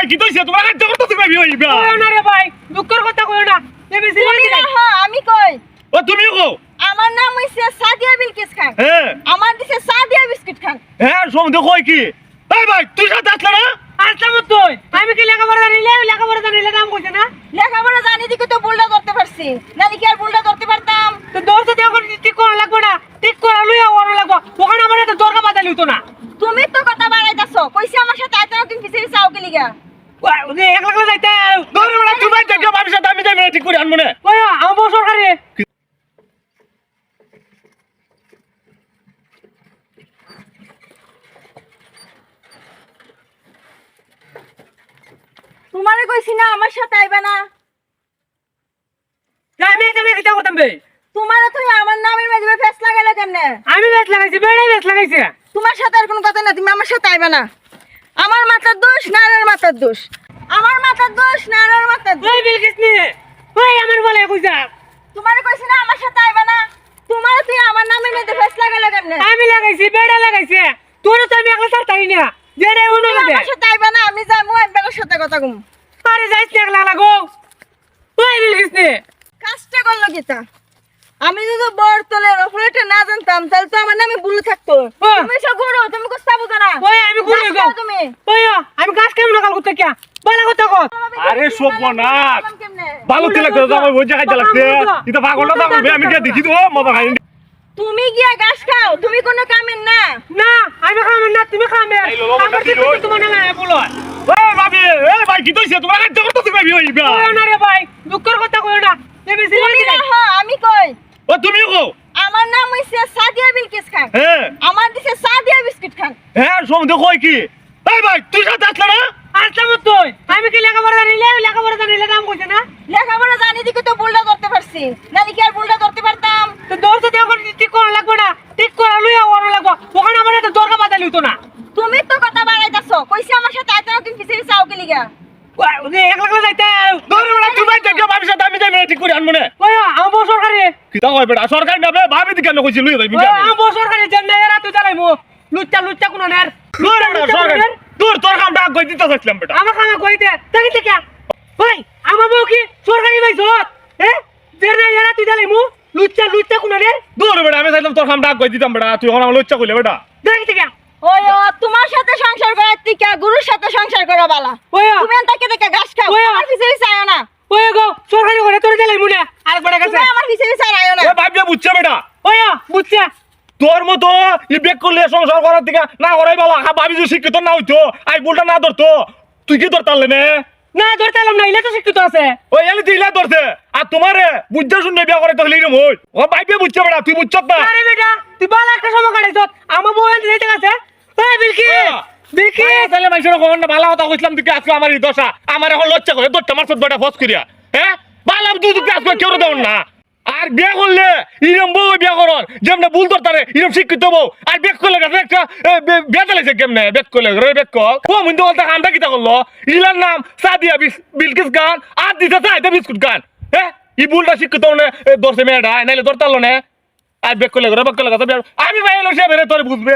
ভাই কি তৈছে তোমার কাছে করতে তুমি ভাই হইবা কইও না রে ভাই দুঃখের কথা কইও না। তুমি না হ, আমি কই? ও তুমি কো আমার নাম হইছে সাদিয়া বিলকিস খান। হ্যাঁ আমার দিছে সাদিয়া বিস্কিট খান। হ্যাঁ সন্ধে কই কি। এই ভাই তুই সাথে আসলে না? আসলাম তুই। আমি কি লেখাপড়া জানিলে লেখাপড়া জানিলে নাম কইছে না? লেখাপড়া জানি দিকে তো বুলটা ধরতে পারছি। নানি কি আর বুলটা ধরতে পারতাম। তো দোস্ত দিয়ে এখন ঠিক করা লাগবে না। ঠিক করা লইয়া ওরা লাগবো। ওখানে আমার একটা দরকার বাদালি হতো না। তুমি তো কথা বাড়াইতাছো। কইছি আমার সাথে আইতে তুমি পিছে পিছে আও কি লিগা ওই এক লাখ যাইতে। ধরে বেড়া তুই ভাই দেখে ভাবিস আমি যাই ঠিক করে আনমনে। আমার সরকারি। তোমারে কইছি না আমার সাথে আইবা না। আমি একটা মেয়ে কিতা করতাম বে? তোমারে তুই আমার নামের মেজবে ফেস লাগাইলে কেমনে? আমি বেশ লাগাইছি বেড়াই বেশ লাগাইছে। তোমার সাথে আর কোনো কথা না তুমি আমার সাথে আইবা না। আমার মাথার দোষ না আর মাথার দোষ। আমার মাথার দোষ না আর মাথার দোষ? ওই বিলকিস নি। ওই আমার বলে কইছা তোমারে কইছি না আমার সাথে আইবা না। তোমারে তুই আমার নামের মেজবে ফেস লাগাইলে কেমনে? আমি লাগাইছি বেড়া লাগাইছে। তোর তো আমি একলা ছাড়তাই না। যেটা উনো দে আমার সাথে আইবা না আমি যাব একবার সাথে কথা কম। আরে যাইছ না একলা লাগো। ওই বিলকিস নি। কাজটা করল গীতা আমি যদি বর্তলের অপারেটর না জানতাম তাহলে তো আমার নামে ভুল থাকতো। তুমি সব ঘুরো তুমি কোস্তা বুঝো না ওই আমি ঘুরে তুমি। ওই আমি গাছ করতে কিয়া বলা কথা কর আরে সর্বনাশ। কেমনে? ভালো তে লাগতে আমার ওই জায়গায় লাগতে এটা পাগলটা দাম আমি গিয়ে দেখি তো মজা খাই। তুমি গিয়া গাছ খাও তুমি কোনো কামের না। না আমি খাবে না তুমি লো, আমার বাকি তোমার নামে বলো এই ভাবি এই ভাই কি তৈছে তোমার কাছে করতে তুমি ভাই হইবা কইও না রে ভাই দুঃখের কথা কইও না। তুমি না হ, আমি কই? ও তুমি কো আমার নাম হইছে সাদিয়া বিলকিস খান। হ্যাঁ। আমার দিছে সাদিয়া বিস্কিট খান। হ্যাঁ সন্ধে কই কি। এই ভাই তুই সাথে আসলে না? আসলাম তুই? আমি কি লেখাপড়া লেখাপড়া জানিলে নাম কইছে না? লেখাপড়া জানি দিকে তো বুলটা ধরতে পারছি। নানি কি আর বুলটা ধরতে পারতাম। তো দিয়ে এখন ঠিক করা লাগবে না? ঠিক করা লইয়া ওরা লাগবো। ওখানে আমার একটা দরকার বাদালি হতো না। তুমি তো কথা বাড়াইতাছো। কইছি আমার সাথে আইতে না তুমি পিছে পিছে কি লিগা সরকারি নাবে ভাবি দি কেন কইছি লই জেনে লুচ্চা লুচ্চা কোন সরকার তোর তোর কাম ডাক কই দিতে চাইছিলাম বেটা। আমার কামে কইতে দেখি থেকে ওই আমার বউ কি সরকারি পাইছ হ্যাঁ জেনে এরা তুই চালাইমু লুচ্চা লুচ্চা কোন নের ধরে বেটা আমি চাইলাম তোর কাম ডাক কই দিতাম বেটা। তুই এখন আমার লজ্জা কইলে বেটা। দেখি থেকে ওই ও তোমার সাথে সংসার করার থেকে গুরুর সাথে সংসার করা বালা। ওই তুমি এনতাকে দেখে ঘাস খাও। ওই। আমার পিছে পিছে আয়ো না। ওই গো সরকারি করে তোর চালাইমু না আরেকবার কাছে আমার পিছে পিছে আর আয়ো না। এ ভাবিয়া বুঝছে বেটা? ওই বুঝছে। তোর মতো ই করলে সংসার করার দিকে না করাই বাবা হা ভাবি যে শিক্ষিত না হইতো আই বলটা না ধরতো। তুই কি ধরতালে নে? না ধরতে এলাম না ইলে তো শিক্ষিত আছে। ওই এলি তুই ইলা ধরছে। আর তোমারে বুঝতে শুনে বিয়া করে তাহলে এরকম হই। ও ভাইবে বুঝছে বেটা তুই বুঝছত না? আরে বেটা তুই বালা একটা সময় কাটাইছ। আমার বউ এনে দিতে গেছে। ওই বিলকি বিলকি। তাহলে মানুষের কখন না ভালো কথা কইছিলাম তুই আজকে আমার এই দশা? আমার এখন লজ্জা করে দশটা মাসত বেটা ফস করিয়া। হ্যাঁ? ভালো তুই তুই আজকে কেউ দেও না। আর বিয়া করলে ইরম বউ বিয়া করন যেমনে ভুল ধরতারে, ইরম শিক্ষিত বউ। আর বেক করলে একটা বিয়া চালাইছে কেমনে? বেক করলে, রে, বেক কল ও মুন্দ বলতে কামটা কিতা করল? ইলার নাম সাদিয়া বিলকিস গান আর দিতে চাইতে বিস্কুট গান হ্যাঁ ই ভুলটা শিক্ষিত মানে ধরছে মেয়েটা, নাইলে ধরতালো না। আর বেক করলে ঘরে বেক করলে আমি ভাই এলো সে বেরে তোরে বুঝবে।